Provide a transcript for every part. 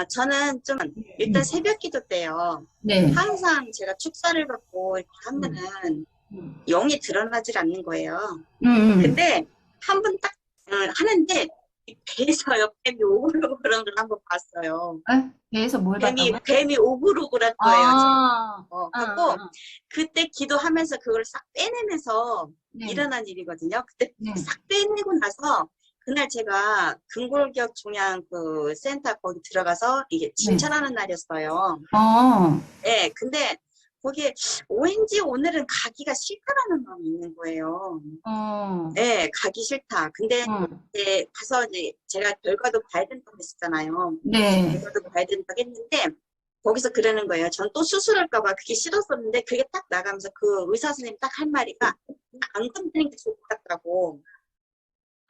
어, 저는 좀 일단 새벽 기도 때요. 네. 항상 제가 축사를 받고 이렇게 하면은 영이 드러나질 않는 거예요. 음, 음. 근데 한 번 딱 하는데 이 배에서요 뱀이 오글오글한 걸 한 번 봤어요. 에? 배에서 뭘 뱀이 봤다고요? 뱀이 오글오글한 거예요. 아, 어, 아, 그리고 아, 그때 기도하면서 그걸 싹 빼내면서 네. 일어난 일이거든요. 그때 네. 싹 빼내고 나서 그날 제가 근골격 종양 그 센터 거기 들어가서 이게 진찰하는 날이었어요. 어, 네, 근데 거기에 왠지 오늘은 가기가 싫다라는 마음이 있는 거예요. 어, 네, 가기 싫다. 근데 어, 이제 가서 이제 제가 결과도 봐야 된다고 했었잖아요. 네. 결과도 봐야 된다고 했는데 거기서 그러는 거예요. 전 또 수술할까봐 그게 싫었었는데 그게 딱 나가면서 그 의사 선생님 딱한 마리가 안 건드리는 게 좋을 것 같다고.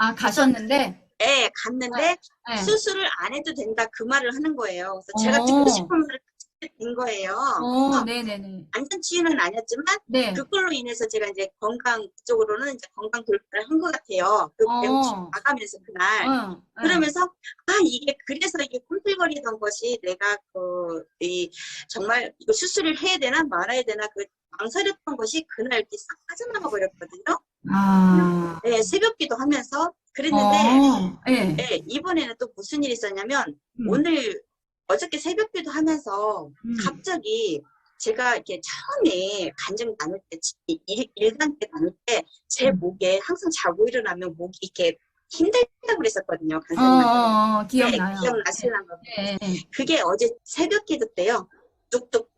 아, 가셨는데? 예, 갔는데 네. 수술을 안 해도 된다 그 말을 하는 거예요. 그래서 어. 제가 듣고 싶은 말을 된 거예요. 어, 그래서 네네네. 완전 치유는 아니었지만 네. 그걸로 인해서 제가 이제 건강 그쪽으로는 이제 건강 돌파를 한 것 같아요. 그 어. 배우 나가면서 그날. 응, 응. 그러면서 아 이게 그래서 이게 꿈틀거리던 것이 내가 그 이 정말 이거 수술을 해야 되나 말아야 되나 그 망설였던 것이 그날 이렇게 싹 빠져나가 버렸거든요. 아, 네, 새벽기도 하면서 그랬는데 어, 네. 네, 이번에는 또 무슨 일이 있었냐면 음, 오늘 어저께 새벽기도 하면서 음. 갑자기 제가 이렇게 처음에 간증 나눌 때, 일, 일간 때 나눌 때, 제 음. 목에 항상 자고 일어나면 목이 이렇게 힘들다고 그랬었거든요, 어, 간사님한테. 어, 어, 기억나요. 네, 기억나시나 봐. 네, 네. 그게 어제 새벽 기도 때요, 뚝뚝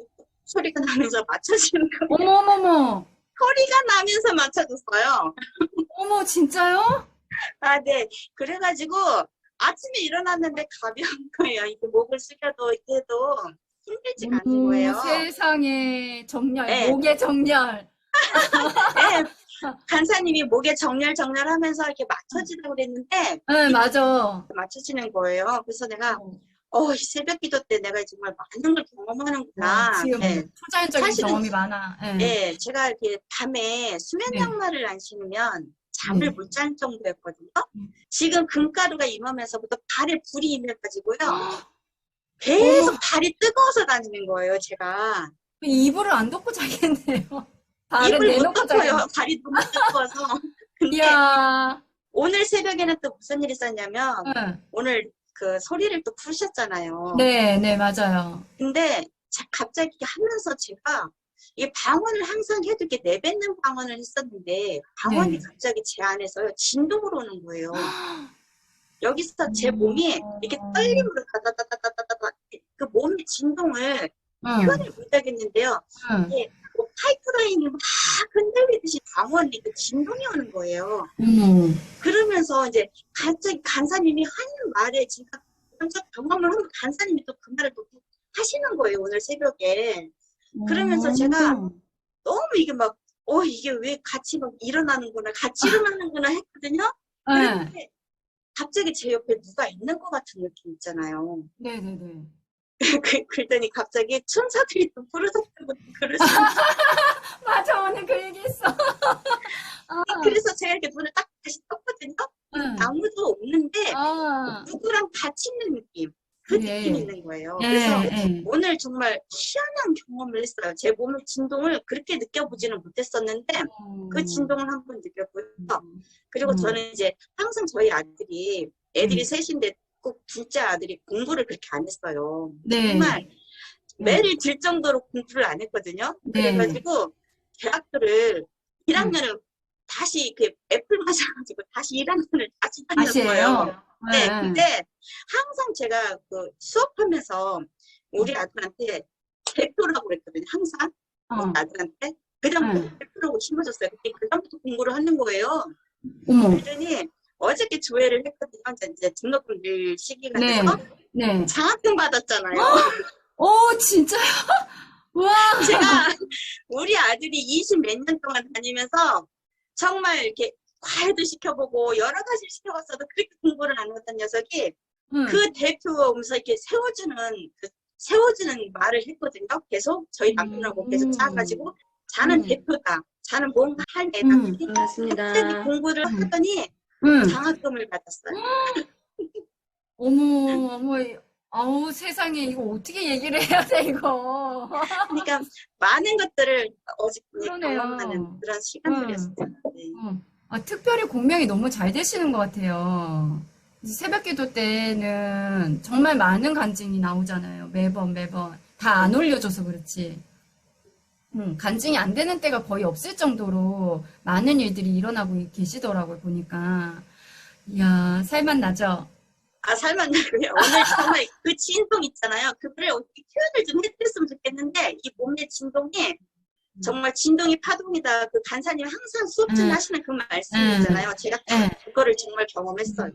소리가 나면서 맞춰지는 거. 어머, 어머, 어머. 소리가 나면서 맞춰졌어요. 어머, 진짜요? 아, 네. 그래가지고 아침에 일어났는데 가벼운 거예요. 이게 목을 숙여도 이렇게 해도 힘들지가 않은 어머, 거예요. 세상에, 정렬, 네. 목의 정렬. 네. 간사님이 목에 정렬 정렬 하면서 이렇게 맞춰지라고 그랬는데 네, 맞아. 맞춰지는 거예요. 그래서 내가 어, 어, 이 새벽 기도 때 내가 정말 많은 걸 경험하는구나. 어, 지금 네. 초자연적인 사실은- 경험이 많아. 네. 네, 제가 이렇게 밤에 수면 네. 양말을 안 신으면 잠을 네. 못잘 정도였거든요. 음. 지금 금가루가 임하면서부터 발에 불이 임해가지고요. 어. 계속 발이 뜨거워서 다니는 거예요, 제가. 이불을 안 덮고 자겠네요. 입을 못 내놓고 덮어요. 발이 너무 뜨거워서. 근데 이야. 오늘 새벽에는 또 무슨 일이 있었냐면 네. 오늘 그 소리를 또 푸셨잖아요. 네, 네, 맞아요. 근데 자- 갑자기 하면서 제가 이 방언을 항상 해도 이렇게 내뱉는 방언을 했었는데 방언이 네. 갑자기 제 안에서 진동으로 오는 거예요. 여기서 제 음. 몸이 이렇게 떨림으로 다다다다다다다 그 몸의 진동을 응, 표현을 못하겠는데요. 응. 뭐 파이프라인이 막 흔들리듯이 방언이 그 진동이 오는 거예요. 음. 그러면서 이제 갑자기 간사님이 하는 말에 진짜 경험을 하면 간사님이 또 그 말을 또 하시는 거예요 오늘 새벽에 그러면서 제가 음. 너무 이게 막 어 이게 왜 같이 막 일어나는구나 같이 일어나는구나 했거든요 네, 그런데 갑자기 제 옆에 누가 있는 것 같은 느낌 있잖아요 네, 네, 네. 그, 그러더니 갑자기 천사들이 또 부르셨다고 그러시고 맞아, 오늘 그 얘기 했어. 아, 그래서 제가 이렇게 눈을 딱 다시 떴거든요 응. 아무도 없는데 아, 누구랑 같이 있는 느낌 그 네. 느낌이 있는 거예요 네, 그래서 네. 오늘 정말 희한한 경험을 했어요. 제 몸의 진동을 그렇게 느껴보지는 못했었는데 그 진동을 한 번 느꼈고요. 그리고 음. 저는 이제 항상 저희 아들이 애들이 음. 셋인데 꼭 둘째 아들이 공부를 그렇게 안 했어요. 네. 정말 음. 매를 들 정도로 공부를 안 했거든요. 네. 그래가지고 대학교를 1학년을 다시 그 애플 맞아가지고 다시 1학년을 다시 다녔어요. 해요? 네, 근데 항상 제가 그 수업하면서 우리 아들한테 대표라고 그랬거든요. 항상 어, 아들한테 그다음부터 네. 대표라고 심어줬어요. 근데 그다음부터 공부를 하는 거예요. 어머, 그랬더니 어저께 조회를 했거든요. 이제- 이제 등록금 낼 시기가 네. 돼서 네. 장학금 받았잖아요. 오, 진짜요? 와, 제가 우리 아들이 20 몇 년 동안 다니면서 정말 이렇게 과외도 시켜보고 여러 가지를 시켜봤어도 그렇게 공부를 안 했던 녀석이 응. 그 대표면서 이렇게 세워주는 그 세워주는 말을 했거든요. 계속 저희 남편하고 계속 음. 짜가지고 자는 음. 대표다. 자는 뭔가 할 애다. 음. 갑자기 반갑습니다. 공부를 음. 하더니 응. 장학금을 받았어요. 어머, 어머, 아우, 세상에, 이거 어떻게 얘기를 해야 돼, 이거. 그러니까 많은 것들을 그러네요. 경험하는 그런 시간들이었어요. 네. 어. 아, 특별히 공명이 너무 잘 되시는 것 같아요. 이제 새벽 기도 때는 정말 많은 간증이 나오잖아요. 매번, 매번. 다 안 올려줘서 그렇지. 음, 간증이 안 되는 때가 거의 없을 정도로 많은 일들이 일어나고 계시더라고요, 보니까. 이야, 살만 나죠? 아, 살만나고요. 오늘 정말 그 진동 있잖아요. 그거를 어떻게 표현을 좀 해드렸으면 좋겠는데, 이 몸의 진동이 정말 진동이 파동이다. 그 간사님 항상 수업 중에 음. 하시는 그 말씀이잖아요. 제가 예. 그거를 정말 경험했어요.